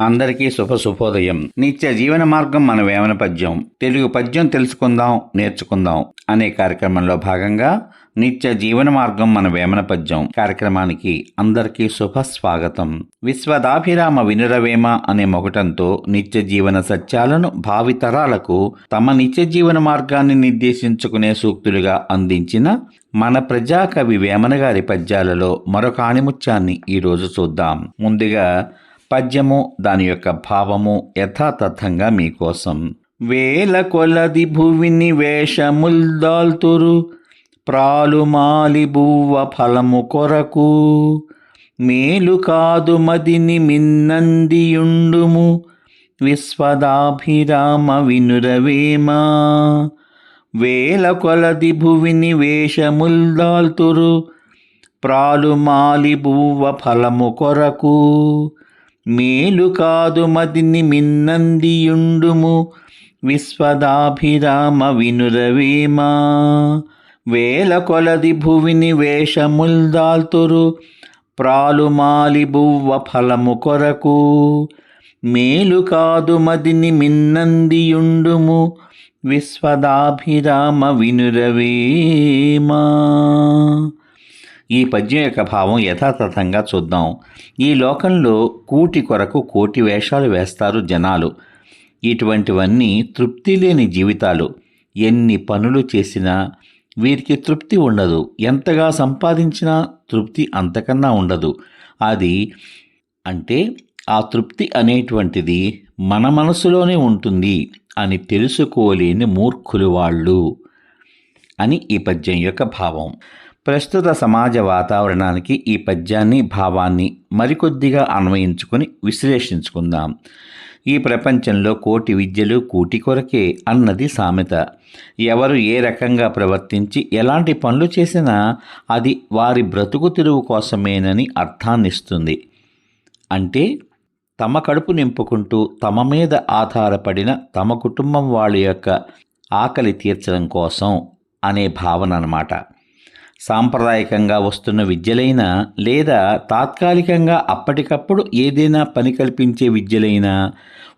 అందరికీ శుభ శుభోదయం. నిత్య జీవన మార్గం మన వేమన పద్యం. తెలుగు పద్యం తెలుసుకుందాం నేర్చుకుందాం అనే కార్యక్రమంలో భాగంగా నిత్య జీవన మార్గం మన వేమన పద్యం కార్యక్రమానికి అందరికీ శుభ స్వాగతం. విశ్వదాభిరామ వినురవేమ అనే మొగటంతో నిత్య జీవన సత్యాలను భావితరాలకు తమ నిత్య జీవన మార్గాన్ని నిర్దేశించుకునే సూక్తులుగా అందించిన మన ప్రజాకవి వేమన గారి పద్యాలలో మరొక ఆణిముత్యాన్ని ఈరోజు చూద్దాం. ముందుగా పద్యము దాని యొక్క భావము యథాతథంగా మీకోసం. వేల కొలది భువిని వేషముల్దాల్తురు ప్రాలుమాలి బువ్వ ఫలము కొరకు. మేలు కాదు మదిని మిన్నందియుండుము విశ్వదాభిరామ వినురవేమా. వేల కొలది భువిని వేషముల్దాల్తురు ప్రాలుమాలి బువ్వ ఫలము కొరకు. మేలు కాదు మదిని మిన్నందియుండుము. విశ్వదాభిరామ వినురవేమా. వేల కొలది భువిని వేషముల్దాల్తురు ప్రాలుమాలి బువ్వ ఫలము కొరకు. మేలు కాదు మదిని మిన్నందియుండుము. విశ్వదాభిరామ వినురవేమా. ఈ పద్యం యొక్క భావం యథాతథంగా చూద్దాం. ఈ లోకంలో కూటి కొరకు కోటి వేషాలు వేస్తారు జనాలు. ఇటువంటివన్నీ తృప్తి లేని జీవితాలు. ఎన్ని పనులు చేసినా వీరికి తృప్తి ఉండదు. ఎంతగా సంపాదించినా తృప్తి అంతకన్నా ఉండదు. అది అంటే ఆ తృప్తి అనేటువంటిది మన మనసులోనే ఉంటుంది అని తెలుసుకోలేని మూర్ఖులు వాళ్ళు అని ఈ పద్యం యొక్క భావం. ప్రస్తుత సమాజ వాతావరణానికి ఈ పద్యాన్ని భావాన్ని మరికొద్దిగా అన్వయించుకొని విశ్లేషించుకుందాం. ఈ ప్రపంచంలో కోటి విద్యలు కూటి కొరకే అన్నది సామెత. ఎవరు ఏ రకంగా ప్రవర్తించి ఎలాంటి పనులు చేసినా అది వారి బ్రతుకు తిరుగు కోసమేనని అర్థాన్నిస్తుంది. అంటే తమ కడుపు నింపుకుంటూ తమ మీద ఆధారపడిన తమ కుటుంబం వాళ్ళ యొక్క ఆకలి తీర్చడం కోసం అనే భావన అన్నమాట. సాంప్రదాయకంగా వస్తున్న విద్యలైనా లేదా తాత్కాలికంగా అప్పటికప్పుడు ఏదైనా పని కల్పించే విద్యలైనా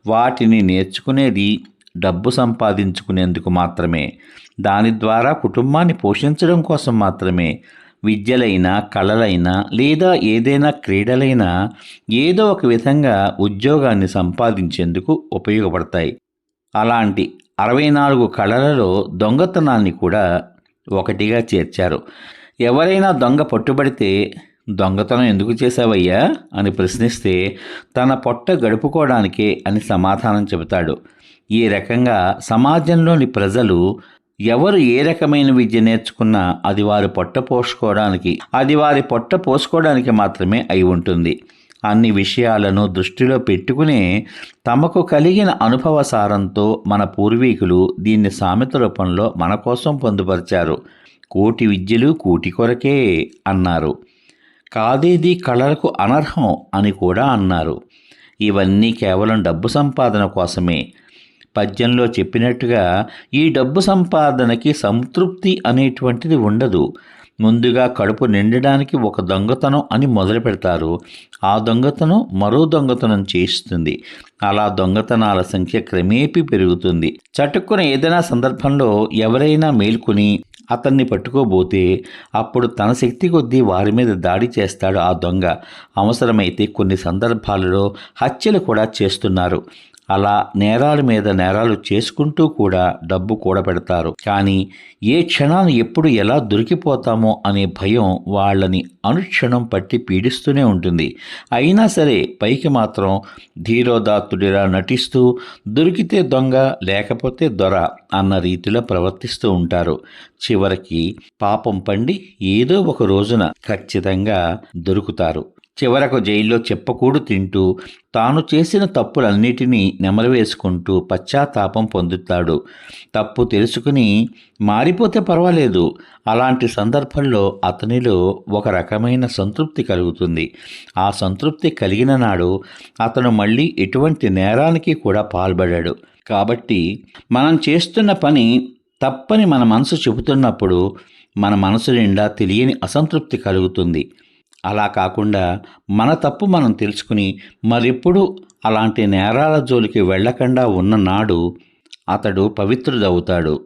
వాటిని నేర్చుకునేది డబ్బు సంపాదించుకునేందుకు మాత్రమే. దాని ద్వారా కుటుంబాన్ని పోషించడం కోసం మాత్రమే. విద్యలైనా కళలైనా లేదా ఏదైనా క్రీడలైనా ఏదో ఒక విధంగా ఉద్యోగాన్ని సంపాదించేందుకు ఉపయోగపడతాయి. అలాంటి అరవై నాలుగు కళలలో దొంగతనాన్ని కూడా ఒకటిగా చేర్చారు. ఎవరైనా దొంగ పట్టుబడితే దొంగతనం ఎందుకు చేశావయ్యా? అని ప్రశ్నిస్తే తన పొట్ట గడుపుకోవడానికే అని సమాధానం చెబుతాడు. ఈ రకంగా సమాజంలోని ప్రజలు ఎవరు ఏ రకమైన విద్య నేర్చుకున్నా అది వారి పొట్ట పోసుకోవడానికి అది వారి పొట్ట పోసుకోవడానికి మాత్రమే అయి ఉంటుంది. అన్ని విషయాలను దృష్టిలో పెట్టుకునే తమకు కలిగిన అనుభవ సారంతో మన పూర్వీకులు దీన్ని సామెత రూపంలో మన కోసం పొందుపరిచారు. కోటి విద్యలు కూటి కొరకే అన్నారు. కాదేది కళలకు అనర్హం అని కూడా అన్నారు. ఇవన్నీ కేవలం డబ్బు సంపాదన కోసమే. పద్యంలో చెప్పినట్టుగా ఈ డబ్బు సంపాదనకి సంతృప్తి అనేటువంటిది ఉండదు. ముందుగా కడుపు నిండడానికి ఒక దొంగతనం అని మొదలు పెడతారు. ఆ దొంగతనం మరో దొంగతనం చేయిస్తుంది అలా దొంగతనాల సంఖ్య క్రమేపీ పెరుగుతుంది. చటుక్కున ఏదైనా సందర్భంలో ఎవరైనా మేల్కొని అతన్ని పట్టుకోబోతే అప్పుడు తన శక్తి కొద్దీ వారి మీద దాడి చేస్తాడు ఆ దొంగ. అవసరమైతే కొన్ని సందర్భాలలో హత్యలు కూడా చేస్తున్నారు. అలా నేరాల మీద నేరాలు చేసుకుంటూ కూడా డబ్బు కూడబెడతారు. కానీ ఏ క్షణాన్ని ఎప్పుడు ఎలా దొరికిపోతామో అనే భయం వాళ్ళని అనుక్షణం పట్టి పీడిస్తూనే ఉంటుంది. అయినా సరే పైకి మాత్రం ధీరోదాత్తుడిలా నటిస్తూ దొరికితే దొంగ లేకపోతే దొర అన్న రీతిలో ప్రవర్తిస్తూ ఉంటారు. చివరికి పాపం పండి ఏదో ఒక రోజున ఖచ్చితంగా దొరుకుతారు. చివరకు జైల్లో చెప్పకూడు తింటూ తాను చేసిన తప్పులన్నిటినీ నెమరవేసుకుంటూ పశ్చాత్తాపం పొందుతాడు. తప్పు తెలుసుకుని మారిపోతే పర్వాలేదు. అలాంటి సందర్భంలో అతనిలో ఒక రకమైన సంతృప్తి కలుగుతుంది. ఆ సంతృప్తి కలిగిన నాడు అతను మళ్ళీ ఎటువంటి నేరానికి కూడా పాల్పడాడు. కాబట్టి మనం చేస్తున్న పని తప్పని మన మనసు చెబుతున్నప్పుడు మన మనసు నిండా తెలియని అసంతృప్తి కలుగుతుంది. అలా కాకుండా మన తప్పు మనం తెలుసుకుని మరెప్పుడు అలాంటి నేరాల జోలికి వెళ్ళకుండా ఉన్న నాడు అతడు పవిత్రుడవుతాడు.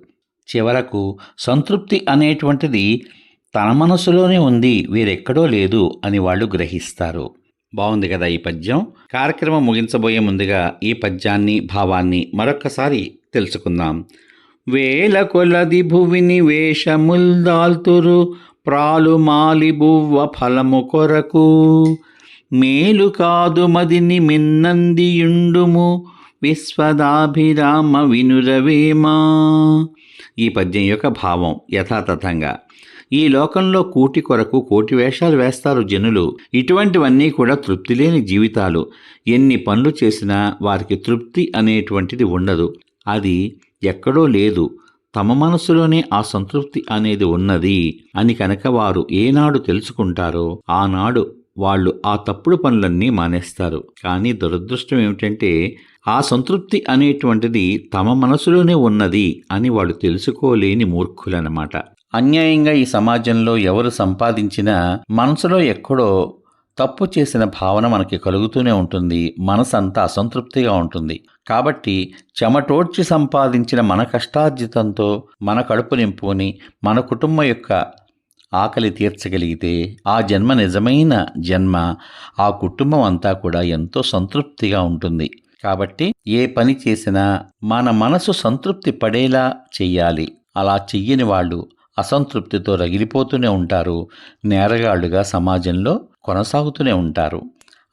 చివరకు సంతృప్తి అనేటువంటిది తన మనసులోనే ఉంది వేరెక్కడో లేదు అని వాళ్ళు గ్రహిస్తారు. బాగుంది కదా ఈ పద్యం? కార్యక్రమం ముగించబోయే ముందుగా ఈ పద్యాన్ని భావాన్ని మరొక్కసారి తెలుసుకుందాం. వేల కొలది భువిని వేషముల్దాల్తురు ప్రాలుమాలిబువ్వ ఫలము కొరకు. మేలు కాదు మదిని మిన్నందియుండుము విశ్వదాభిరామ వినురవేమా. ఈ పద్యం యొక్క భావం యథాతథంగా. ఈ లోకంలో కూటి కొరకు కోటి వేషాలు వేస్తారు జనులు. ఇటువంటివన్నీ కూడా తృప్తి లేని జీవితాలు. ఎన్ని పనులు చేసినా వారికి తృప్తి అనేటువంటిది ఉండదు. అది ఎక్కడో లేదు. తమ మనసులోనే ఆ సంతృప్తి అనేది ఉన్నది అని కనుక వారు ఏనాడు తెలుసుకుంటారో ఆనాడు వాళ్ళు ఆ తప్పుడు పనులన్నీ మానేస్తారు. కానీ దురదృష్టం ఏమిటంటే ఆ సంతృప్తి అనేటువంటిది తమ మనసులోనే ఉన్నది అని వాళ్ళు తెలుసుకోలేని మూర్ఖులన్నమాట. అన్యాయంగా ఈ సమాజంలో ఎవరు సంపాదించినా మనసులో ఎక్కడో తప్పు చేసిన భావన మనకి కలుగుతూనే ఉంటుంది. మనసంతా అసంతృప్తిగా ఉంటుంది. కాబట్టి చెమటోడ్చి సంపాదించిన మన కష్టార్జితంతో మన కడుపు నింపుకొని మన కుటుంబం యొక్క ఆకలి తీర్చగలిగితే ఆ జన్మ నిజమైన జన్మ ఆ కుటుంబం అంతా కూడా ఎంతో సంతృప్తిగా ఉంటుంది. కాబట్టి ఏ పని చేసినా మన మనసు సంతృప్తి పడేలా చెయ్యాలి. అలా చెయ్యని వాళ్ళు అసంతృప్తితో రగిలిపోతూనే ఉంటారు. నేరగాళ్ళుగా సమాజంలో కొనసాగుతూనే ఉంటారు.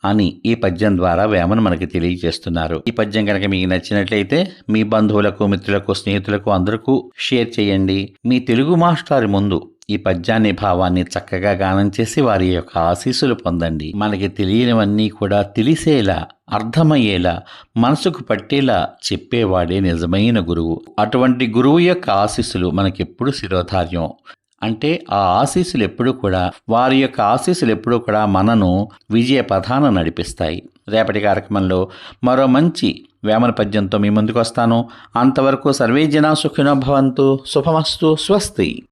అని ఈ పద్యం ద్వారా వేమన మనకి తెలియజేస్తున్నారు. ఈ పద్యం కనుక మీకు నచ్చినట్లయితే మీ బంధువులకు మిత్రులకు స్నేహితులకు అందరికీ షేర్ చేయండి. మీ తెలుగు మాస్టర్ ముందు ఈ పద్యాన్ని భావాన్ని చక్కగా గానం చేసి వారి యొక్క ఆశీస్సులు పొందండి. మనకి తెలియనివన్నీ కూడా తెలిసేలా అర్థమయ్యేలా మనసుకు పట్టేలా చెప్పేవాడే నిజమైన గురువు. అటువంటి గురువు యొక్క ఆశీస్సులు మనకెప్పుడు శిరోధార్యం. అంటే ఆ ఆశీస్సులు ఎప్పుడూ కూడా వారి యొక్క ఆశీస్సులు ఎప్పుడూ కూడా మనను విజయ పథాన నడిపిస్తాయి. రేపటి కార్యక్రమంలో మరో మంచి వేమన పద్యంతో మీ ముందుకు వస్తాను అంతవరకు సర్వే జనా సుఖినో భవంతు. శుభమస్తు. స్వస్తి.